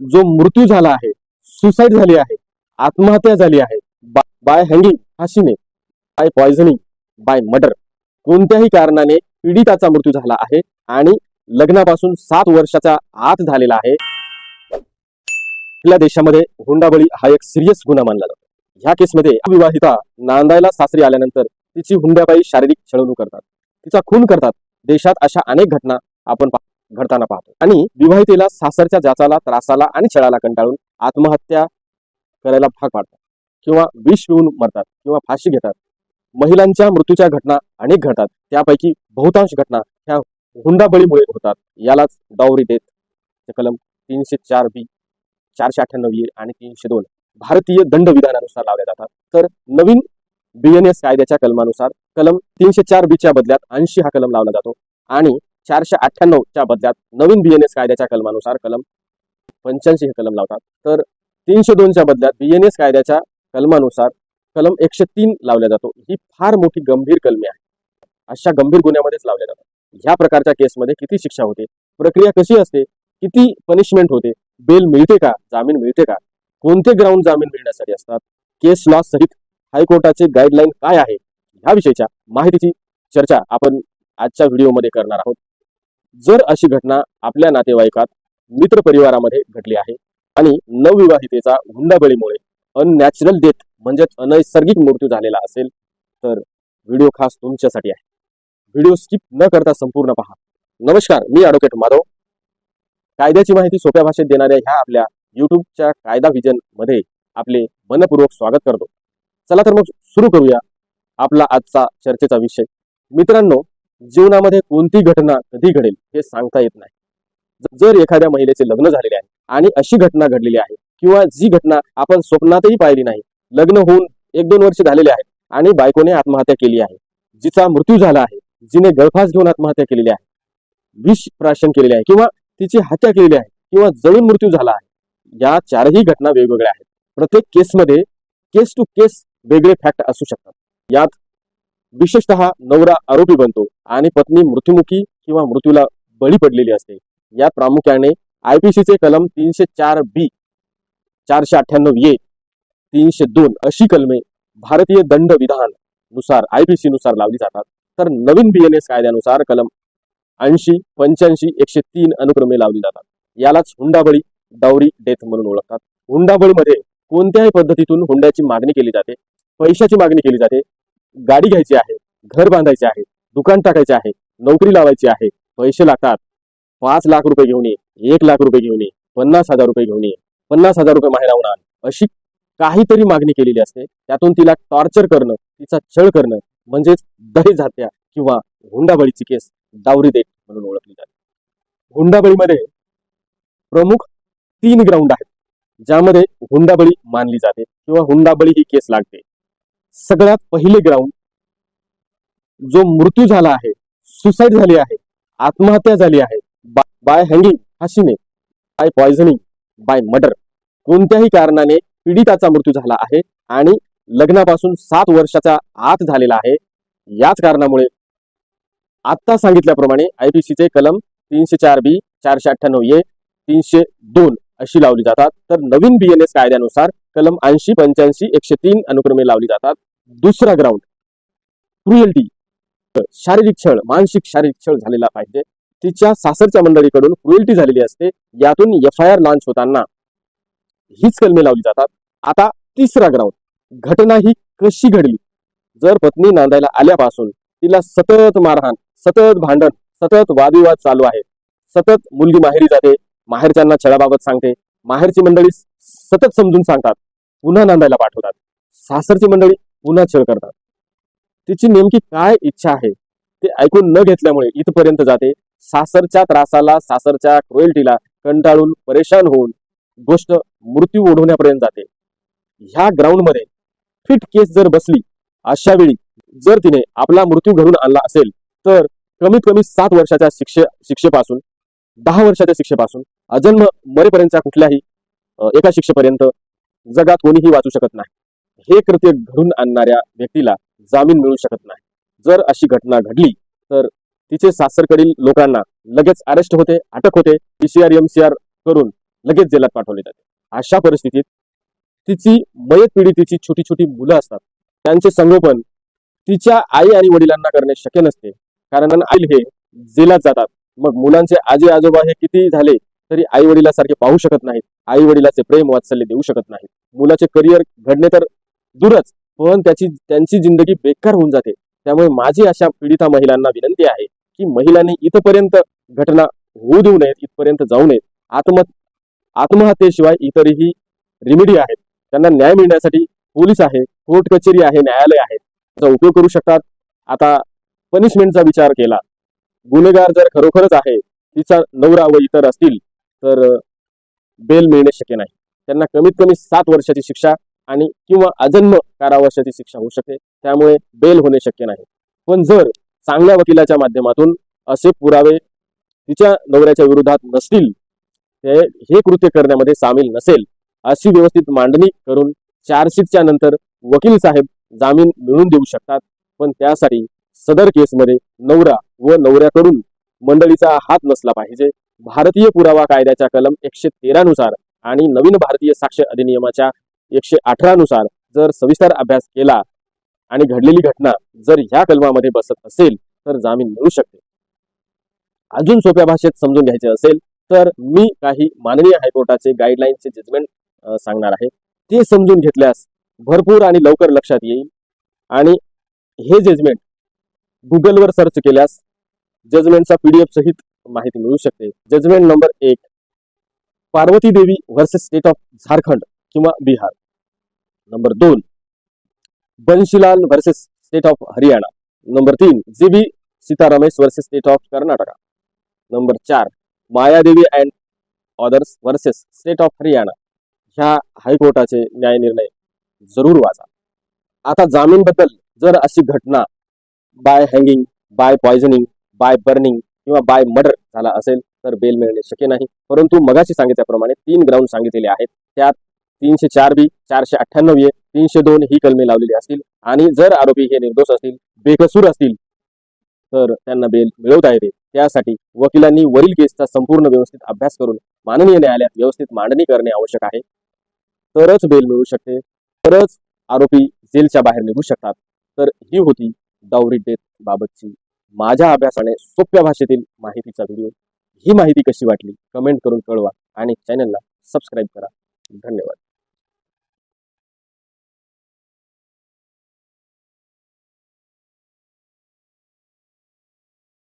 जो मृत्यू झाला आहे सुसाईड झाली आहे आत्महत्या झाली आहे बाय हँगिंग फाशीने बाय पॉयझनिंग बाय मर्डर कोणत्याही कारणाने पीडिताचा मृत्यू झाला आहे आणि लग्नापासून सात वर्षाचा आत झालेला आहे. आपल्या देशामध्ये हुंडाबळी हा एक सिरियस गुन्हा मानला जातो. ह्या केसमध्ये अविवाहिता नांदायला सासरी आल्यानंतर तिची हुंड्याबाई शारीरिक छळवणूक करतात. तिचा खून करतात. देशात अशा अनेक घटना आपण पाहतो घडताना पाहतो. आणि विवाहितेला सासरच्या जाचाला त्रासाला आणि छळाला कंटाळून आत्महत्या करायला भाग पाडतात. किंवा विष पिऊन मरतात किंवा फाशी घेतात. महिलांच्या मृत्यूच्या घटना अनेक घडतात. त्यापैकी बहुतांश घटना ह्या हुंडाबळीमुळे होतात. यालाच डावरी देत कलम तीनशे चार बी चारशे अठ्ठ्याण्णव आणि तीनशे दोन भारतीय दंड विधानानुसार लावल्या जातात. तर नवीन बीएनएस कायद्याच्या कलमानुसार कलम तीनशे चार बीच्या बदल्यात ऐंशी हा कलम लावला जातो. आणि चारशे अठ्ठ्याण्णव च्या बदल्यात नवीन बीएनएस कायद्याच्या कलमानुसार कलम पंच्याऐंशी हे कलम लावतात. तर तीनशे दोनच्या बदल्यात बीएनएस कायद्याच्या कलमानुसार कलम एकशे तीन लावला जातो. ही फार मोठी गंभीर कलमे आहे अशा गंभीर गुन्ह्यामध्येच लावल्या जातात. ह्या प्रकारच्या केसमध्ये किती शिक्षा होते? प्रक्रिया कशी असते? किती पनिशमेंट होते? बेल मिळते का? जामीन मिळते का? कोणते ग्राउंड जामीन मिळण्यासाठी असतात? केस लॉ सहित हायकोर्टाचे गाईडलाईन काय आहे? ह्याविषयीच्या माहितीची चर्चा आपण आजच्या व्हिडिओमध्ये करणार आहोत. जर अशी घटना आपल्या नातेवाईकात मित्र परिवारामध्ये घडली आहे आणि नवविवाहितेचा हुंडाबळीमुळे अननॅचरल डेथ म्हणजेच अनैसर्गिक मृत्यू झालेला असेल तर व्हिडिओ खास तुमच्यासाठी आहे. व्हिडिओ स्किप न करता संपूर्ण पहा. नमस्कार मी ॲडव्होकेट माधव. कायद्याची माहिती सोप्या भाषेत देणाऱ्या ह्या आपल्या युट्यूबच्या कायदा व्हिजनमध्ये आपले मनपूर्वक स्वागत करतो. चला तर मग सुरू करूया आपला आजचा चर्चेचा विषय. मित्रांनो जीवनामध्ये कोणती घटना कधी घडेल हे सांगता येत नाही. जर एखाद्या महिलेचे लग्न झालेले आहे आणि अशी घटना घडलेली आहे किंवा जी घटना आपण स्वप्नातही पाहिली नाही लग्न होऊन एक दोन वर्ष झालेले आहेत आणि बायकोने आत्महत्या केली आहे जिचा मृत्यू झाला आहे जिने गळफास घेऊन आत्महत्या केलेली आहे विष प्राशन केलेले आहे किंवा तिची हत्या केलेली आहे किंवा जळून मृत्यू झाला आहे या चारही घटना वेगवेगळ्या आहेत. प्रत्येक केसमध्ये केस टू केस वेगळे फॅक्ट असू शकतात. यात विशेषतः नवरा आरोपी बनतो आणि पत्नी मृत्युमुखी किंवा मृत्यूला बळी पडलेली असते. या प्रामुख्याने आयपीसीचे कलम तीनशे चार बी चारशे अठ्ठ्याण्णव ए तीनशे दोन अशी कलमे भारतीय दंड विधाननुसार आयपीसी नुसार लावली जातात. तर नवीन बीएनएस कायद्यानुसार कलम ऐंशी पंच्याऐंशी एकशे तीन अनुक्रमे लावली जातात. यालाच हुंडाबळी डावरी डेथ म्हणून ओळखतात. हुंडाबळीमध्ये कोणत्याही पद्धतीतून हुंड्याची मागणी केली जाते पैशाची मागणी केली जाते गाडी घ्यायची आहे घर बांधायचे आहे दुकान टाकायचे आहे नोकरी लावायची आहे पैसे लागतात. पाच लाख रुपये घेऊन ये एक लाख रुपये घेऊन ये पन्नास हजार रुपये घेऊन ये पन्नास हजार रुपये माहेर होणार अशी काहीतरी मागणी केलेली असते. त्यातून तिला टॉर्चर करणं तिचा छळ करणं म्हणजेच दहेज हत्या किंवा हुंडाबळीची केस डावरी देत म्हणून ओळखली जाते. हुंडाबळीमध्ये प्रमुख तीन ग्राउंड आहेत ज्यामध्ये हुंडाबळी मानली जाते किंवा हुंडाबळी ही केस लागते. सगळ्यात पहिले ग्राउंड जो मृत्यू झाला आहे सुसाईड झाली आहे आत्महत्या झाली आहे बाय हँगिंग फाशीने बाय पॉयझनिंग बाय मर्डर कोणत्याही कारणाने पीडिताचा मृत्यू झाला आहे आणि लग्नापासून सात वर्षाचा आत झालेला आहे. याच कारणामुळे आता सांगितल्याप्रमाणे आयपीसीचे कलम तीनशे चार बी चारशे अठ्ठ्याण्णव ए तीनशे दोन अशी लावली जातात. तर नवीन बीएनएस कायद्यानुसार कलम ऐंशी पंच्याऐंशी एकशे तीन अनुक्रमे लावली जातात. दुसरा ग्राउंड क्रुएल्टी शारीरिक छळ मानसिक शारीरिक छळ झालेला पाहिजे. तिच्या सासरच्या मंडळीकडून क्रुएल्टी झालेली असते. यातून एफ आय आर लॉन्च होताना हीच कलमे लावली जातात. आता तिसरा ग्राउंड घटना ही कशी घडली? जर पत्नी नांदायला आल्यापासून तिला सतत मारहाण सतत भांडण सतत वादविवाद चालू आहे सतत मुलगी माहेरी जाते माहेरच्यांना छळाबाबत सांगते माहेरची मंडळी सतत समजून सांगतात पुन्हा नांदायला पाठवतात. सासरची मंडळी पुन्हा छळ करतात. तिची नेमकी काय इच्छा आहे ते ऐकून न घेतल्यामुळे इथपर्यंत जाते. सासरच्या त्रासाला सासरच्या क्रुएल्टीला कंटाळून परेशान होऊन गोष्ट मृत्यू ओढवण्यापर्यंत जाते. ह्या ग्राउंडमध्ये फिट केस जर बसली अशा वेळी जर तिने आपला मृत्यू घडून आणला असेल तर कमीत कमी सात वर्षाच्या शिक्षे शिक्षेपासून दहा वर्षाच्या शिक्षेपासून अजन्म मरेपर्यंतच्या कुठल्याही एका शिक्षेपर्यंत जगात कोणीही वाचू शकत नाही. हे कृत्य घडून आणणाऱ्या व्यक्तीला जामीन मिळू शकत नाही. जर अशी घटना घडली तर तिचे सासरकडील लोकांना लगेच अरेस्ट होते अटक होते पीसीआर एमसीआर करून लगेच जेलात पाठवले जाते. अशा परिस्थितीत तिची मयत पीडितेची छोटी छोटी मुलं असतात. त्यांचे संगोपन तिच्या आई आणि वडिलांना करणे शक्य नसते. कारण आई हे जेलात जातात. मग मुलांचे आजी आजोबा हे किती झाले तरी आई वडिलासारखे पाहू शकत नाहीत. आई वडिलाचे प्रेम वात्सल्य देऊ शकत नाहीत. मुलाचे करिअर घडणे तर दूरच पण त्याची त्यांची जिंदगी बेकार होऊन जाते. त्यामुळे माझी अशा पीडिता महिलांना विनंती आहे की महिलांनी इथपर्यंत घटना होऊ देऊ नयेत इथपर्यंत जाऊ नयेत. आत्म आत्महत्येशिवाय इतरही रिमेडी आहेत. त्यांना न्याय मिळण्यासाठी पोलीस आहे कोर्ट कचेरी आहे न्यायालय आहे. त्याचा उपयोग करू शकतात. आता पनिशमेंटचा विचार केला. गुन्हेगार जर खरोखरच आहे तिचा नवरा व इतर असतील तर बेल मिळणे शक्य नाही. त्यांना कमीत कमी सात वर्षाची शिक्षा आणि किंवा अजन्म कारावासाची शिक्षा होऊ शकते त्यामुळे बेल होणे शक्य नाही. पण जर चांगल्या वकिलाच्या माध्यमातून असे पुरावे तिच्या नवऱ्याच्या विरोधात नसतील ते हे कृत्य करण्यामध्ये सामील नसेल अशी व्यवस्थित मांडणी करून चार्जशीटच्या नंतर वकील साहेब जामीन मिळवून देऊ शकतात. पण त्यासाठी सदर केसमध्ये नवरा व नवऱ्याकडून मंडळीचा हात नसला पाहिजे. भारतीय पुरावा कायद्याच्या कलम एकशे तेरा नुसार आणि नवीन भारतीय साक्ष अधिनियमाच्या एकशे अठरा नुसार जर सविस्तर अभ्यास केला आणि घडलेली घटना जर ह्या कलमामध्ये बसत असेल तर जामीन मिळू शकते. अजून सोप्या भाषेत समजून घ्यायचे असेल तर मी काही माननीय हायकोर्टाचे गाईडलाईनचे जजमेंट सांगणार आहे. ते समजून घेतल्यास भरपूर आणि लवकर लक्षात येईल. आणि हे जजमेंट गुगलवर सर्च केल्यास जजमेंटचा पीडीएफ सहित माहिती मिळू शकते. जजमेंट नंबर एक पार्वती देवी व्हर्सेस स्टेट ऑफ झारखंड किंवा बिहार. नंबर दोन Banshilal versus state of Haryana. Number तीन G B Sitaramesh versus state of Karnataka. Number चार Mayadevi and others versus state of Haryana. ह्या हायकोर्टाचे न्याय निर्णय जरूर वाचा. आता जामीनबद्दल जर अशी घटना by hanging by poisoning by burning किंवा बाय मर्डर झाला असेल तर बेल मिळणे शक्य नाही. परंतु मगाशी सांगितल्याप्रमाणे तीन ग्राउंड सांगितलेले आहेत. त्यात तीनशे चार बी चारशे अठ्ठ्याण्णव ए तीनशे दोन ही कलमे लावलेली असतील. आणि जर आरोपी हे निर्दोष असतील बेकसूर असतील तर त्यांना बेल मिळवता येते. त्यासाठी वकिलांनी वरील केसचा संपूर्ण व्यवस्थित अभ्यास करून माननीय न्यायालयात व्यवस्थित मांडणी करणे आवश्यक आहे. तरच बेल मिळू शकते. तरच आरोपी जेलच्या बाहेर निघू शकतात. तर ही होती डावरी डेथ बाबतची माझ्या अभ्यासाने सोप्या भाषेतील माहितीचा व्हिडिओ ही माहिती कशी वाटली कमेंट करून कळवा आणि चॅनलला सबस्क्राईब करा. धन्यवाद.